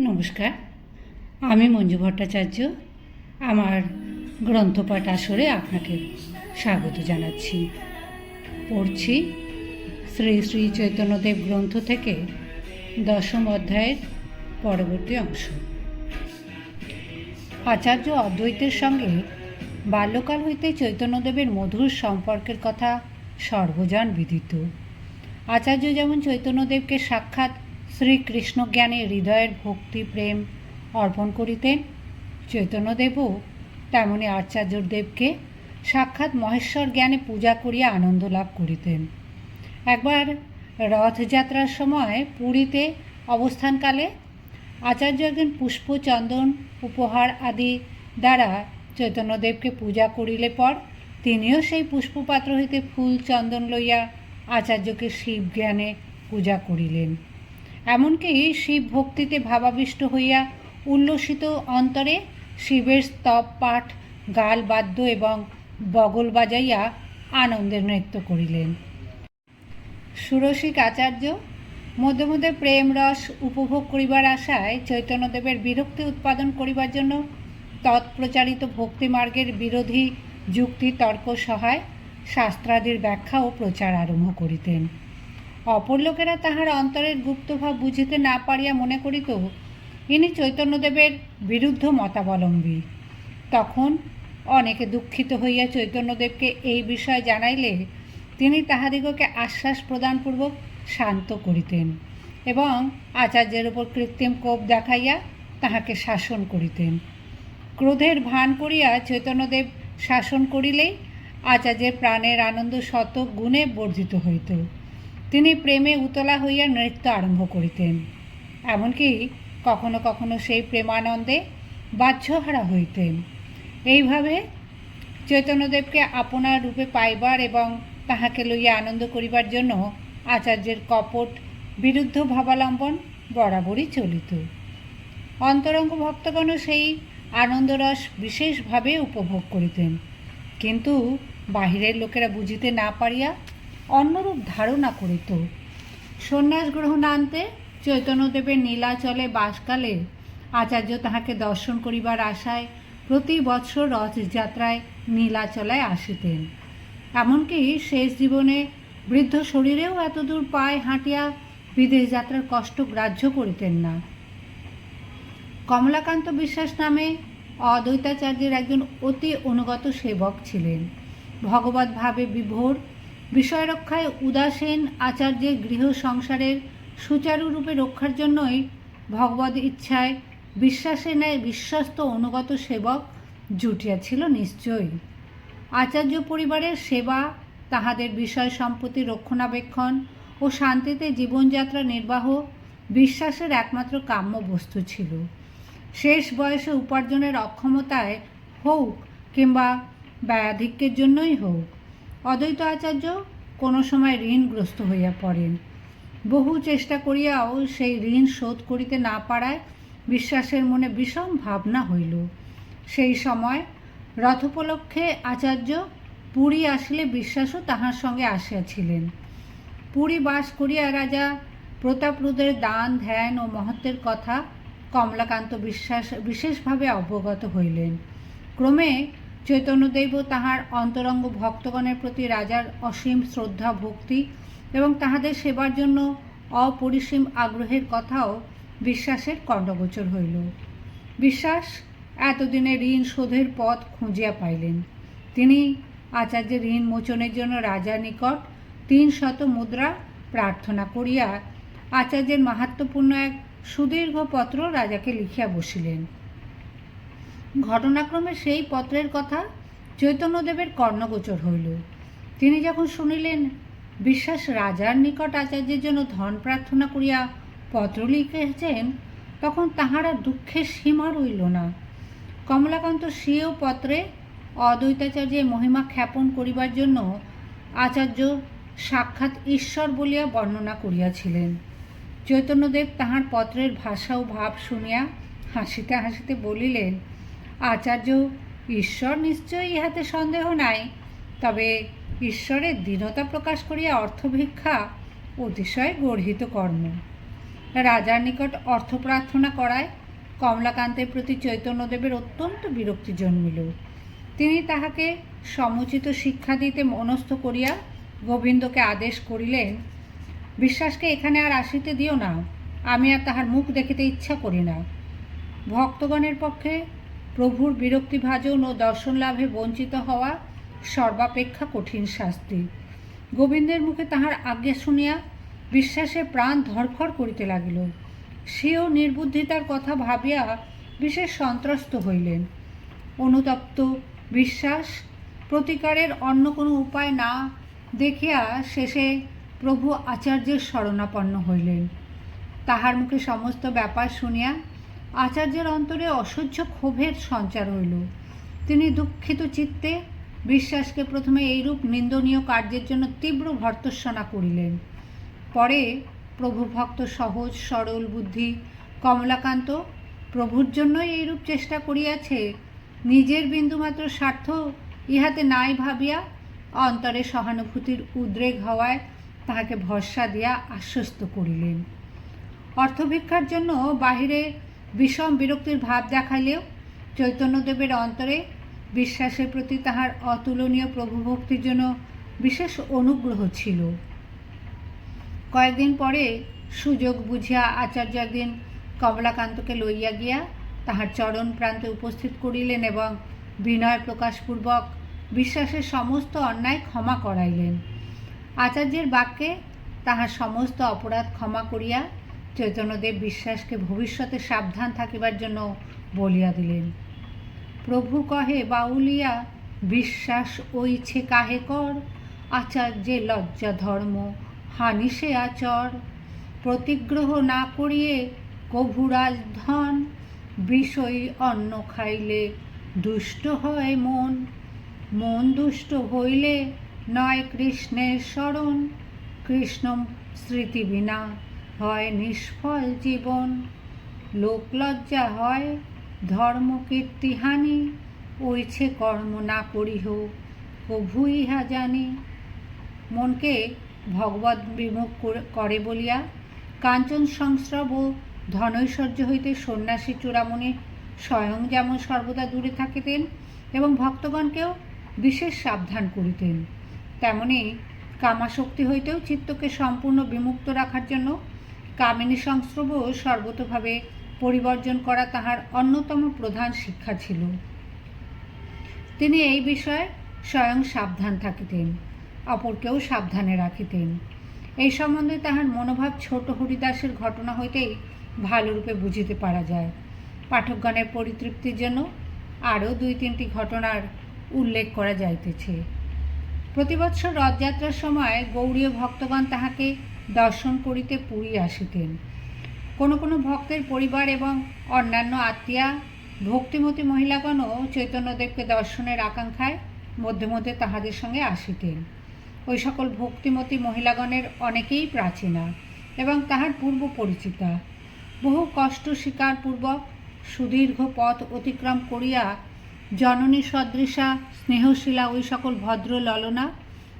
নমস্কার। আমি মঞ্জু ভট্টাচার্য। আমার গ্রন্থপাঠ আসরে আপনাকে স্বাগত জানাচ্ছি। পড়ছি শ্রী শ্রী চৈতন্যদেব গ্রন্থ থেকে দশম অধ্যায়ের পরবর্তী অংশ। আচার্য অদ্বৈতের সঙ্গে বাল্যকাল হইতে চৈতন্যদেবের মধুর সম্পর্কের কথা সর্বজন বিদিত। আচার্য যেমন চৈতন্যদেবকে সাক্ষাৎ শ্রীকৃষ্ণ জ্ঞানে হৃদয়ের ভক্তি, প্রেম অর্পণ করিতেন চৈতন্যদেবও তেমনি আচার্যদেবকে সাক্ষাৎ মহেশ্বর জ্ঞানে পূজা করিয়া আনন্দ লাভ করিতেন। একবার রথযাত্রার সময় পুরীতে অবস্থানকালে আচার্য একদিন পুষ্প, চন্দন, উপহার আদি দ্বারা চৈতন্যদেবকে পূজা করিলে পর তিনিও সেই পুষ্পপাত্র হইতে ফুল, চন্দন লইয়া আচার্যকে শিব জ্ঞানে পূজা করিলেন। এমনকি শিব ভক্তিতে ভাবাবিষ্ট হইয়া উল্লসিত অন্তরে শিবের স্তব পাঠ, গাল বাদ্য এবং বগল বাজাইয়া আনন্দের নৃত্য করিলেন। সুরসিক আচার্য, মধ্যে মধ্যে প্রেম রস উপভোগ করিবার আশায় চৈতন্যদেবের বিরক্তি উৎপাদন করিবার জন্য তৎপ্রচারিত ভক্তিমার্গের বিরোধী যুক্তি তর্ক সহায় শাস্ত্রাদির ব্যাখ্যা ও প্রচার আরম্ভ করিতেন। অপর লোকেরা তাহার অন্তরের গুপ্তভাব বুঝিতে না পারিয়া মনে করিত, ইনি চৈতন্যদেবের বিরুদ্ধ মতাবলম্বী। তখন অনেকে দুঃখিত হইয়া চৈতন্যদেবকে এই বিষয় জানাইলে, তিনি তাহাদিগকে আশ্বাস প্রদানপূর্বক শান্ত করিতেন এবং আচার্যের উপর কৃত্রিম কোপ দেখাইয়া তাহাকে শাসন করিতেন। ক্রোধের ভান করিয়া চৈতন্যদেব শাসন করিলেই আচার্যের প্রাণের আনন্দ শত গুণে বর্ধিত হইত। তিনি প্রেমে উতলা হইয়া নৃত্য আরম্ভ করিতেন। এমনকি কখনো কখনো সেই প্রেমানন্দে বাহ্যহারা হইতেন। এইভাবে চৈতন্যদেবকে আপনার রূপে পাইবার এবং তাহাকে লইয়া আনন্দ করিবার জন্য আচার্যের কপট বিরুদ্ধ ভাবালম্বন বরাবরই চলিত। অন্তরঙ্গ ভক্তগণও সেই আনন্দরস বিশেষভাবে উপভোগ করিতেন। কিন্তু বাহিরের লোকেরা বুঝিতে না পারিয়া অন্যরূপ ধারণা করিত। সন্ন্যাস গ্রহণান্তে চৈতন্যদেবের নীলাচলে বাসকালে আচার্য তাহাকে দর্শন করিবার আশায় প্রতি বৎসর রথযাত্রায় নীলাচলায় আসিতেন। এমনকি শেষ জীবনে বৃদ্ধ শরীরেও এতদূর পায়ে হাঁটিয়া বিদেশ যাত্রার কষ্ট গ্রাহ্য করিতেন না। কমলাকান্ত বিশ্বাস নামে অদ্বৈতাচার্যের একজন অতি অনুগত সেবক ছিলেন। ভগবত ভাবে বিভোর বিষয়রক্ষায় উদাসীন আচার্যের গৃহ সংসারের সুচারুরূপে রক্ষার জন্যই ভগবত ইচ্ছায় বিশ্বাসে ন্যায় বিশ্বস্ত অনুগত সেবক জুটিয়াছিল নিশ্চয়ই। আচার্য পরিবারের সেবা, তাহাদের বিষয় সম্পত্তি রক্ষণাবেক্ষণ ও শান্তিতে জীবনযাত্রা নির্বাহ বিশ্বাসের একমাত্র কাম্য বস্তু ছিল। শেষ বয়সে উপার্জনের অক্ষমতায় হোক কিংবা ব্যাধিক্যের জন্যই হোক অদ্বৈত আচার্য কোনো সময় ঋণগ্রস্ত হইয়া পড়েন। বহু চেষ্টা করিয়াও সেই ঋণ শোধ করিতে না পারায় বিশ্বাসের মনে বিষম ভাবনা হইল। সেই সময় রথোপলক্ষে আচার্য পুরী আসিলে বিশ্বাসও তাহার সঙ্গে আসিয়াছিলেন। পুরী বাস করিয়া রাজা প্রতাপরুদের দান, ধ্যান ও মহত্বের কথা কমলাকান্ত বিশ্বাস বিশেষভাবে অবগত হইলেন। ক্রমে চৈতন্যদেবও তাহার অন্তরঙ্গ ভক্তগণের প্রতি রাজার অসীম শ্রদ্ধা, ভক্তি এবং তাহাদের সেবার জন্য অপরিসীম আগ্রহের কথাও বিশ্বাসের কণ্ডগোচর হইল। বিশ্বাস এতদিনে ঋণ শোধের পথ খুঁজিয়া পাইলেন। তিনি আচার্যের ঋণ মোচনের জন্য রাজার নিকট তিন শত মুদ্রা প্রার্থনা করিয়া আচার্যের মাহাত্মপূর্ণ এক সুদীর্ঘ পত্র রাজাকে লিখিয়া বসিলেন। ঘটনাক্রমে সেই পত্রের কথা চৈতন্যদেবের কর্ণগোচর হইল। তিনি যখন শুনিলেন, বিশ্বাস রাজার নিকট আচার্যের জন্য ধন প্রার্থনা করিয়া পত্র লিখেছেন, তখন তাহারা দুঃখের সীমা রইল না। কমলাকান্ত স্বীয় পত্রে অদ্বৈতাচার্যের মহিমা খ্যাপন করিবার জন্য আচার্য সাক্ষাৎ ঈশ্বর বলিয়া বর্ণনা করিয়াছিলেন। চৈতন্যদেব তাহার পত্রের ভাষা ও ভাব শুনিয়া হাসিতে হাসিতে বলিলেন আচার্য, ঈশ্বর নিশ্চয়ই ইহাতে সন্দেহ নাই। তবে ঈশ্বরের দীনতা প্রকাশ করিয়া অর্থভিক্ষা অতিশয় গর্হিত কর্ম। রাজার নিকট অর্থ প্রার্থনা করায় কমলাকান্তের প্রতি চৈতন্যদেবের অত্যন্ত বিরক্তি জন্মিল। তিনি তাহাকে সমুচিত শিক্ষা দিতে মনস্থ করিয়া গোবিন্দকে আদেশ করিলেন, বিশ্বাসকে এখানে আর আসিতে দিও না। আমি আর তাহার মুখ দেখিতে ইচ্ছা করি না। ভক্তগণের পক্ষে প্রভুর বিরক্তিভাজন ও দর্শন লাভে বঞ্চিত হওয়া সর্বাপেক্ষা কঠিন শাস্তি। গোবিন্দের মুখে তাহার আজ্ঞা শুনিয়া বিশ্বাসে প্রাণ ধরফর করিতে লাগিল। সেও নির্বুদ্ধিতার কথা ভাবিয়া বিশেষ সন্ত্রস্ত হইলেন। অনুতপ্ত বিশ্বাস প্রতিকারের অন্য কোনো উপায় না দেখিয়া শেষে প্রভু আচার্যের শরণাপন্ন হইলেন। তাহার মুখে সমস্ত ব্যাপার শুনিয়া আচার্যের অন্তরে অসহ্য ক্ষোভের সঞ্চার হইল। তিনি দুঃখিত চিত্তে বিশ্বাসকে প্রথমে এইরূপ নিন্দনীয় কার্যের জন্য তীব্র ভর্তস্বনা করিলেন। পরে প্রভু ভক্ত সহজ, সরল বুদ্ধি কমলাকান্ত প্রভুর জন্যই এইরূপ চেষ্টা করিয়াছে। নিজের বিন্দুমাত্র স্বার্থ ইহাতে নাই ভাবিয়া অন্তরে সহানুভূতির উদ্রেক হওয়ায় তাহাকে ভরসা দিয়া আশ্বস্ত করিলেন। অর্থভিক্ষার জন্য বাহিরে বিষম বিরক্তির ভাব দেখাইলেও চৈতন্যদেবের অন্তরে বিশ্বাসের প্রতি তাহার অতুলনীয় প্রভুভক্তির জন্য বিশেষ অনুগ্রহ ছিল। কয়েকদিন পরে সুযোগ বুঝিয়া আচার্য একদিন কমলাকান্তকে লইয়া গিয়া তাহার চরণ প্রান্তে উপস্থিত করিলেন এবং বিনয় প্রকাশপূর্বক বিশ্বাসের সমস্ত অন্যায় ক্ষমা করাইলেন। আচার্যের বাক্যে তাহার সমস্ত অপরাধ ক্ষমা করিয়া চৈতন্যদেব বিশ্বাসকে ভবিষ্যতে সাবধান থাকিবার জন্য বলিয়া দিলেন। প্রভু কহে, বাউলিয়া, বিশ্বাস ওইছে কাহে কর? আচার্যে লজ্জা ধর্ম হানি সে আচর। প্রতিগ্রহ না করিয়ে কভুরাজ ধন, বিষয় অন্ন খাইলে দুষ্ট হয় মন। মন দুষ্ট হইলে নয় কৃষ্ণের স্মরণ কৃষ্ণ স্মৃতি বিনা হয় নিষ্ফল জীবন। লোকলজ্জা হয় ধর্ম কীর্তিহানি ওইছে কর্ম না করিহ, প্রভু ইহা জানি। মনকে ভগবত বিমুখ করে- করে বলিয়া কাঞ্চন সংস্রব ও ধনৈশ্বর্য হইতে সন্ন্যাসী চূড়ামণি স্বয়ং যেমন সর্বদা দূরে থাকিতেন এবং ভক্তগণকেও বিশেষ সাবধান করিতেন, তেমনি কামাশক্তি হইতেও চিত্তকে সম্পূর্ণ বিমুক্ত রাখার জন্য কামিনী সংস্রব সর্বতভাবে পরিবর্জন করা তাহার অন্যতম প্রধান শিক্ষা ছিল। তিনি এই বিষয়ে স্বয়ং সাবধান থাকিতেন, অপরকেও সাবধানে রাখিতেন। এই সম্বন্ধে তাহার মনোভাব ছোট হরিদাসের ঘটনা হইতেই ভালোরূপে বুঝিতে পারা যায়। পাঠকগণের পরিতৃপ্তির জন্য আরও দুই তিনটি ঘটনার উল্লেখ করা যাইতেছে। প্রতিবৎসর রথযাত্রার সময় গৌড়ীয় ভক্তগণ তাহাকে দর্শন করিতে পুরী আসিতেন। কোনো কোনো ভক্তের পরিবার এবং অন্যান্য আত্মীয়া, ভক্তিমতী মহিলাগণও চৈতন্যদেবকে দর্শনের আকাঙ্ক্ষায় মধ্যে মধ্যে তাহাদের সঙ্গে আসিতেন। ওই সকল ভক্তিমতী মহিলাগণের অনেকেই প্রাচীনা এবং তাহার পূর্ব পরিচিতা। বহু কষ্ট স্বীকারপূর্বক সুদীর্ঘ পথ অতিক্রম করিয়া জননী সদৃশা, স্নেহশীলা ওই সকল ভদ্র ললনা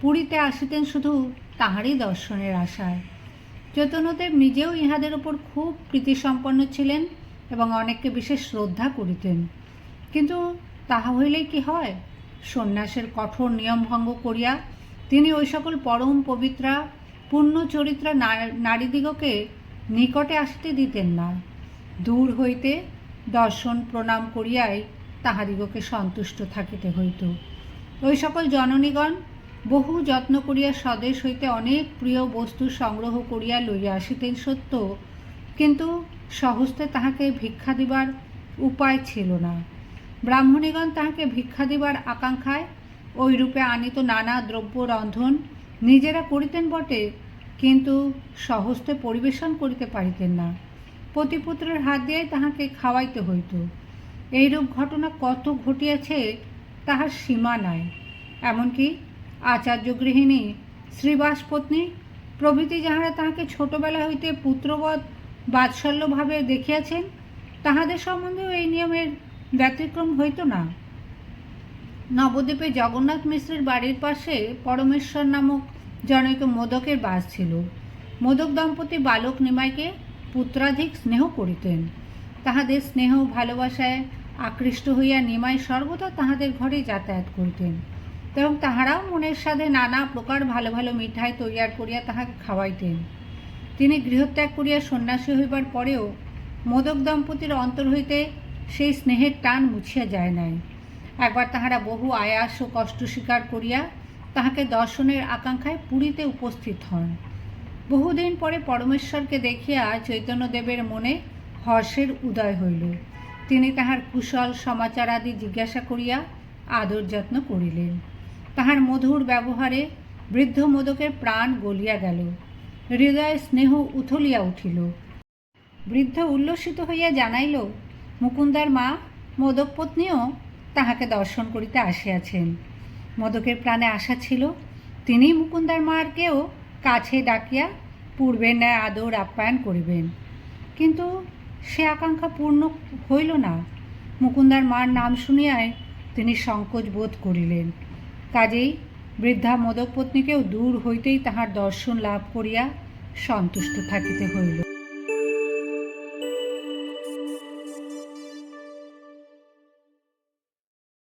পুরীতে আসিতেন শুধু তাহারই দর্শনের আশায়। চৈতন্যদেব নিজেও ইহাদের উপর খুব প্রীতিসম্পন্ন ছিলেন এবং অনেককে বিশেষ শ্রদ্ধা করিতেন। কিন্তু তাহা হইলেই কি হয়? সন্ন্যাসের কঠোর নিয়মভঙ্গ করিয়া তিনি ওই সকল পরম পবিত্রা, পূর্ণ চরিত্রা নারীদিগকে নিকটে আসতে দিতেন না। দূর হইতে দর্শন প্রণাম করিয়াই তাহাদিগকে সন্তুষ্ট থাকিতে হইত। ওই সকল জননীগণ বহু যত্ন করিয়া স্বদেশ হইতে অনেক প্রিয় বস্তু সংগ্রহ করিয়া লইয়া আসিতেন সত্য, কিন্তু সহস্তে তাহাকে ভিক্ষা দিবার উপায় ছিল না। ব্রাহ্মণীগণ তাহাকে ভিক্ষা দিবার আকাঙ্ক্ষায় ওই রূপে আনিত নানা দ্রব্য রন্ধন নিজেরা করিতেন বটে, কিন্তু সহস্তে পরিবেশন করিতে পারিতেন না। পতিপুত্রের হাত দিয়ে তাহাকে খাওয়াইতে হইত। এইরূপ ঘটনা কত ঘটিয়াছে তাহার সীমা নাই। এমনকি আচার্য গৃহিণী শ্রীবাসপত্নী প্রভৃতি যাহারা তাহাকে ছোটবেলা হইতে পুত্রবধ বাৎসল্যভাবে দেখিয়াছেন, তাহাদের সম্বন্ধেও এই নিয়মের ব্যতিক্রম হইত না। নবদ্বীপে জগন্নাথ মিশ্রের বাড়ির পাশে পরমেশ্বর নামক জনৈক মোদকের বাস ছিল। মোদক দম্পতি বালক নিমাইকে পুত্রাধিক স্নেহ করিতেন। তাহাদের স্নেহ ভালোবাসায় আকৃষ্ট হইয়া নিমাই সর্বদা তাহাদের ঘরে যাতায়াত করিতেন। এবং তাহারাও মনের সাথে নানা প্রকার ভালো ভালো মিঠাই তৈয়ার করিয়া তাহাকে খাওয়াইতেন। তিনি গৃহত্যাগ করিয়া সন্ন্যাসী হইবার পরেও মোদক দম্পতির অন্তর হইতে সেই স্নেহের টান মুছিয়া যায় নাই। একবার তাহারা বহু আয়াস ও কষ্ট স্বীকার করিয়া তাহাকে দর্শনের আকাঙ্ক্ষায় পুরীতে উপস্থিত হন। বহুদিন পরে পরমেশ্বরকে দেখিয়া চৈতন্যদেবের মনে হর্ষের উদয় হইল। তিনি তাহার কুশল, সমাচার আদি জিজ্ঞাসা করিয়া আদর যত্ন করিলেন। তাহার মধুর ব্যবহারে বৃদ্ধ মোদকের প্রাণ গলিয়া গেল। হৃদয়ে স্নেহ উথলিয়া উঠিল। বৃদ্ধ উল্লসিত হইয়া জানাইল, মুকুন্দার মা মোদক পত্নীও তাহাকে দর্শন করিতে আসিয়াছেন। মোদকের প্রাণে আশা ছিল তিনি মুকুন্দার মারকেও কাছে ডাকিয়া পূর্বের ন্যায় আদর আপ্যায়ন করিবেন। কিন্তু সে আকাঙ্ক্ষা পূর্ণ হইল না। মুকুন্দার মার নাম শুনিয়ায় তিনি সংকোচ বোধ করিলেন। কাজেই বৃদ্ধা মোদক পত্নীকেও দূর হইতেই তাহার দর্শন লাভ করিয়া সন্তুষ্ট থাকিতে হইল।